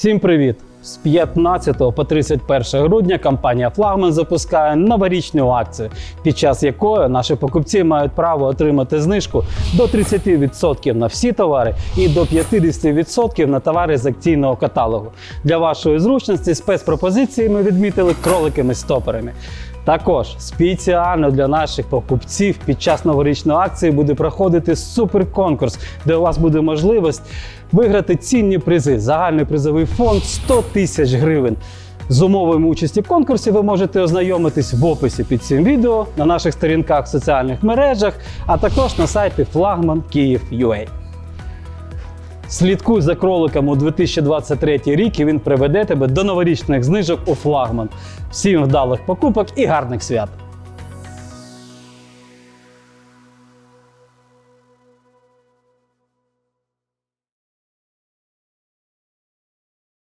Всім привіт! З 15 по 31 грудня компанія Флагман запускає новорічну акцію, під час якої наші покупці мають право отримати знижку до 30% на всі товари і до 50% на товари з акційного каталогу. Для вашої зручності спецпропозиції ми відмітили кроликами стоперами. Також спеціально для наших покупців під час новорічної акції буде проходити суперконкурс, де у вас буде можливість виграти цінні призи. Загальний призовий фонд 100 тисяч гривень. З умовами участі в конкурсі ви можете ознайомитись в описі під цим відео на наших сторінках в соціальних мережах, а також на сайті Флагман Київ.ua. Слідкуй за кроликом у 2023 рік і він приведе тебе до новорічних знижок у флагман. Всім вдалих покупок і гарних свят!